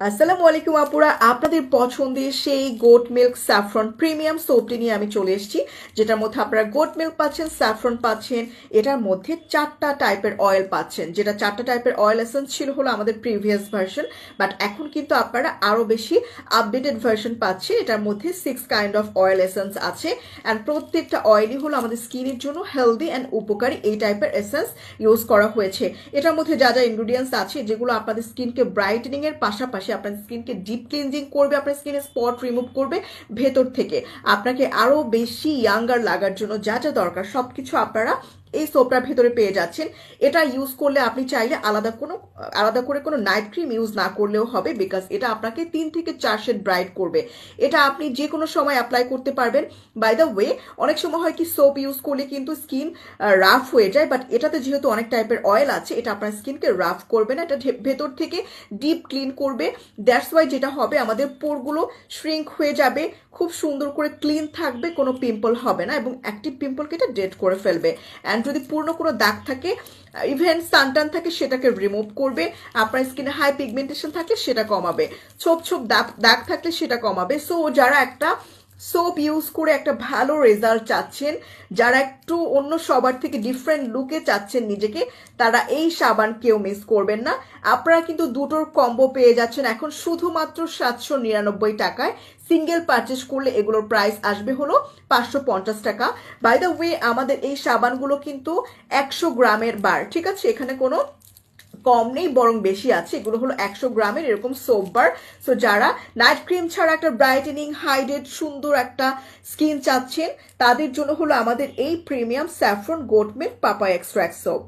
আসসালামু আলাইকুম আপুরা। আপনাদের পছন্দের সেই গোট মিল্ক স্যাফরন প্রিমিয়াম সোপটি নিয়ে আমি চলে এসেছি, যেটার মধ্যে আপনারা গোট মিল্ক পাচ্ছেন স্যাফরন পাচ্ছেন, এটার মধ্যে চারটা টাইপের অয়েল পাচ্ছেন, যেটা চারটা টাইপের অয়েল এসেন্স ছিল হলো আমাদের প্রিভিয়াস ভার্সন বাট এখন কিন্তু আপনারা আরও বেশি আপডেটেড ভার্সন পাচ্ছেন এটার মধ্যে six kind of oil essence আছে অ্যান্ড প্রত্যেকটা অয়েলই হলো আমাদের স্কিনের জন্য হেলদি অ্যান্ড উপকারী, এই টাইপের এসেন্স ইউজ করা হয়েছে। এটার মধ্যে যা যা ইনগ্রিডিয়েন্টস আছে, যেগুলো আপনাদের স্কিনকে ব্রাইটেনিং এর পাশাপাশি আপনার স্কিনকে ডিপ ক্লিনজিং করবে, আপনার স্কিনের স্পট রিমুভ করবে ভেতর থেকে। আপনাকে আরও বেশি ইয়াঙ্গার লাগার জন্য যা যা দরকার, সবকিছু আপনারা এই সোপটার ভেতরে পেয়ে যাচ্ছেন। এটা ইউজ করলে আপনি চাইলে আলাদা কোনো, আলাদা করে কোনো নাইট ক্রিম ইউজ না করলেও হবে বিকজ এটা আপনাকে তিন থেকে চার শেড ব্রাইট করবে। এটা আপনি যে কোনো সময় অ্যাপ্লাই করতে পারবেন। বাই দ্য ওয়ে অনেক সময় হয় কি সোপ ইউজ করলে কিন্তু স্কিন রাফ হয়ে যায় বাট এটাতে যেহেতু অনেক টাইপের অয়েল আছে, এটা আপনার স্কিনকে রাফ করবে না, এটা ভেতর থেকে ডিপ ক্লিন করবে। দ্যাটস ওয়াই যেটা হবে, আমাদের পোরগুলো শ্রিঙ্ক হয়ে যাবে, খুব সুন্দর করে ক্লিন থাকবে, কোনো পিম্পল হবে না, এবং অ্যাক্টিভ পিম্পলকে এটা ডেট করে ফেলবে। অ্যান্ড যদি পূর্ণ কোনো দাগ থাকে ইভেন সানটান থাকে, সেটাকে রিমুভ করবে। আপনার স্কিনে হাই পিগমেন্টেশন থাকে, সেটা কমাবে। ছোপ ছোপ দাগ দাগ থাকলে সেটা কমাবে। সো যারা একটা সোপ ইউজ করে একটা ভালো রেজাল্ট চাচ্ছেন, যারা একটু অন্য সবার থেকে ডিফারেন্ট লুকে চাচ্ছেন নিজেকে, তারা এই সাবান কেউ মিস করবেন না। আপনারা কিন্তু দুটোর কম্বো পেয়ে যাচ্ছেন এখন শুধুমাত্র সাতশো নিরানব্বই টাকায়। সিঙ্গেল পারচেস করলে এগুলোর প্রাইস আসবে হলো পাঁচশো পঞ্চাশ টাকা। বাই দ্য ওয়ে আমাদের এই সাবানগুলো কিন্তু একশো গ্রামের বার, ঠিক আছে? এখানে কোনো কম নেই, বরং বেশি আছে। এগুলো হলো একশো গ্রামের এরকম সোপ বার সো যারা নাইট ক্রিম ছাড়া একটা ব্রাইটেনিং হাইড্রেট সুন্দর একটা স্কিন চাচ্ছেন, তাদের জন্য হলো আমাদের এই premium saffron goat milk papaya extract soap